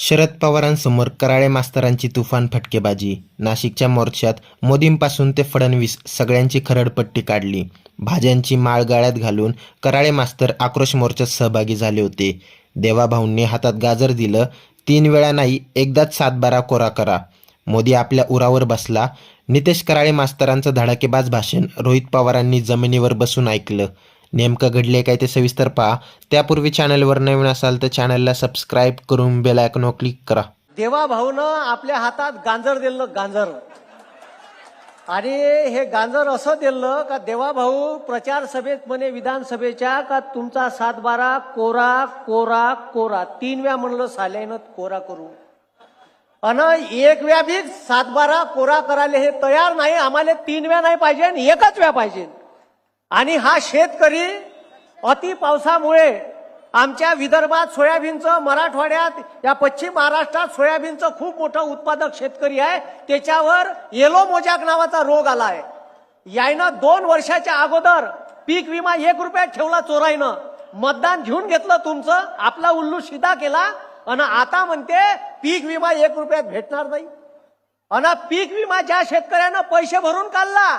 शरद पवारांसमोर कराळे मास्तरांची तुफान फटकेबाजी. नाशिकच्या मोर्चात मोदींपासून ते फडणवीस सगळ्यांची खरडपट्टी काढली. भाज्यांची माळ गाळ्यात घालून कराळे मास्तर आक्रोश मोर्चात सहभागी झाले होते. देवाभाऊंनी हातात गाजर दिलं तीन वेळा नाही एकदाच सातबारा कोरा करा. मोदी आपल्या उरावर बसला. नितेश कराळे मास्तरांचं धडाकेबाज भाषण रोहित पवारांनी जमिनीवर बसून ऐकलं. नेमकं घडले काय ते सविस्तर पहा. त्यापूर्वी चॅनलवर नवीन असाल तर चॅनलला सबस्क्राईब करून बेल आयकॉनवर क्लिक करा. देवा भाऊनं आपल्या हातात गांजर दिलं गांजर. आणि हे गांजर असं दिलं का देवा भाऊ प्रचार सभेत म्हणे विधानसभेच्या का तुमचा सातबारा कोरा कोरा कोरा. तीन वेळा म्हणलं साल्यानं कोरा करू. अन एक वेळा बी सातबारा कोरा करायला हे तयार नाही आम्हाला तीन वेळा नाही पाहिजे आणि एकच वेळा पाहिजे. आणि हा शेतकरी अति पावसामुळे आमच्या विदर्भात सोयाबीनचं मराठवाड्यात या पश्चिम महाराष्ट्रात सोयाबीनचं खूप मोठं उत्पादक शेतकरी आहे. त्याच्यावर येलो मोजाक नावाचा रोग आला आहे यायनं दोन वर्षाच्या अगोदर पीक विमा एक रुपयात ठेवला चोराईनं मतदान घेऊन घेतलं तुमचं आपला उल्लू शिदा केला आणि आता म्हणते पीक विमा एक रुपयात भेटणार नाही. आणि पीक विमा ज्या शेतकऱ्यानं पैसे भरून काढला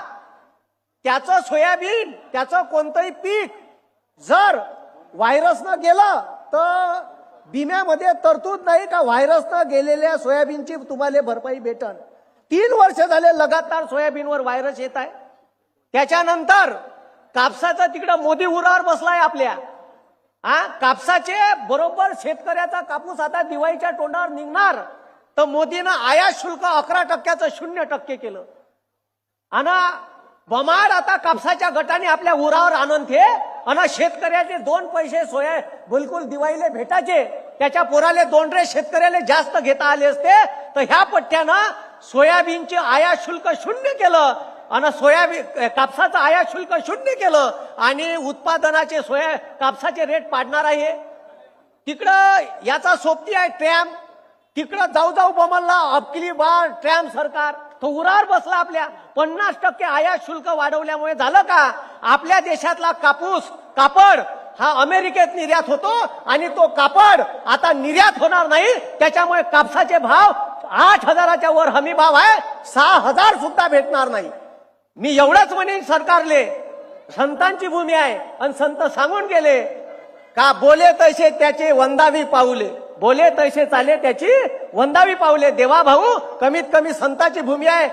त्याचं सोयाबीन त्याचं कोणतंही पीक जर व्हायरसनं गेलं तर बिम्यामध्ये तरतूद नाही का व्हायरसनं गेलेल्या सोयाबीनची तुम्हाला भरपाई भेटन. तीन वर्ष झाले लगातार सोयाबीनवर व्हायरस येत आहे. त्याच्यानंतर कापसाचं तिकडं मोदी उरावर बसलाय आपल्या. हा कापसाचे बरोबर शेतकऱ्याचा कापूस आता दिवाळीच्या तोंडावर निघणार. तर मोदीनं आयात शुल्क अकरा टक्क्याचं शून्य टक्के केलं. आणि बमाड आता कापसाच्या गटाने आपल्या उरावर आणून थे आणि शेतकऱ्याचे दोन पैसे सोया बिलकुल दिवाळीला भेटायचे. त्याच्या पोराले दोन रे शेतकऱ्याला जास्त घेता आले असते. तर ह्या पट्ट्यानं सोयाबीनचे आयात शुल्क शून्य केलं. आणि सोयाबीन कापसाचं आयात शुल्क शून्य केलं. आणि उत्पादनाचे सोया कापसाचे रेट पाडणार आहे. तिकडं याचा सोबती आहे ट्रॅम. तिकडं जाऊ जाऊ बमलला अबकिली बाळ ट्रॅम सरकार. तो बसला आपल्या. पन्नास टक्के आयात शुल्क वाढवल्यामुळे झालं का? आपल्या देशातला कापूस कापड हा अमेरिकेत निर्यात होतो आणि तो कापड आता निर्यात होणार नाही. त्याच्यामुळे कापसाचे भाव आठ हजाराच्या वर हमी भाव आहे. सहा हजार सुद्धा भेटणार नाही. मी एवढंच म्हणेन सरकारले. संतांची भूमी आहे. आणि संत सांगून गेले. का बोले तसे त्याचे वंदावी पाऊले. बोले तैसे चाले त्याची वंदावी पावले. देवा भाऊ कमीत कमी संताची भूमी आहे.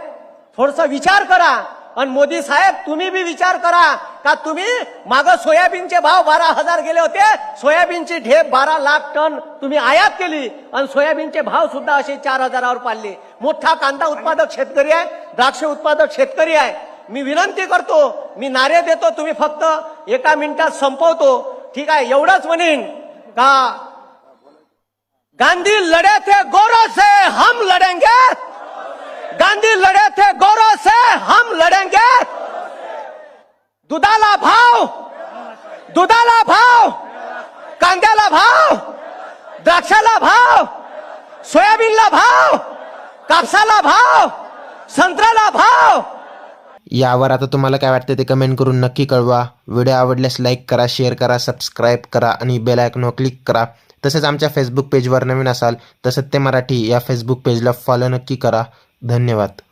थोडस विचार करा. आणि मोदी साहेब तुम्ही बी विचार करा. का तुम्ही माग सोयाबीनचे भाव बारा हजार गेले होते? सोयाबीनची ढेप बारा लाख टन तुम्ही आयात केली. आणि सोयाबीनचे भाव सुद्धा असे चार हजारावर पाडले. मोठा कांदा उत्पादक शेतकरी आहे. द्राक्ष उत्पादक शेतकरी आहे. मी विनंती करतो मी नारे देतो तुम्ही फक्त एका मिनिटात संपवतो. ठीक आहे एवढंच म्हणेन. का गांधी लड़े थे गौरव से हम लढेंगे गांधी लड़े थे गौरव से हम लढेंगे दुधाला भाव दुधाला भाव कांद्याला भाव द्राक्षाला भाव सोयाबीनला भाव कापसाला भाव संत्र्याला भाव। यावर आता तुम्हाला काय वाटतं ते कमेंट करून नक्की कळवा. व्हिडिओ आवडल्यास लाईक करा शेअर करा सबस्क्राईब करा आणि बेल आयकॉनवर क्लिक करा. तसेच आमच्या फेसबुक पेजवर नवीन असाल तर सत्य मराठी या फेसबुक पेजला फॉलो नक्की करा. धन्यवाद.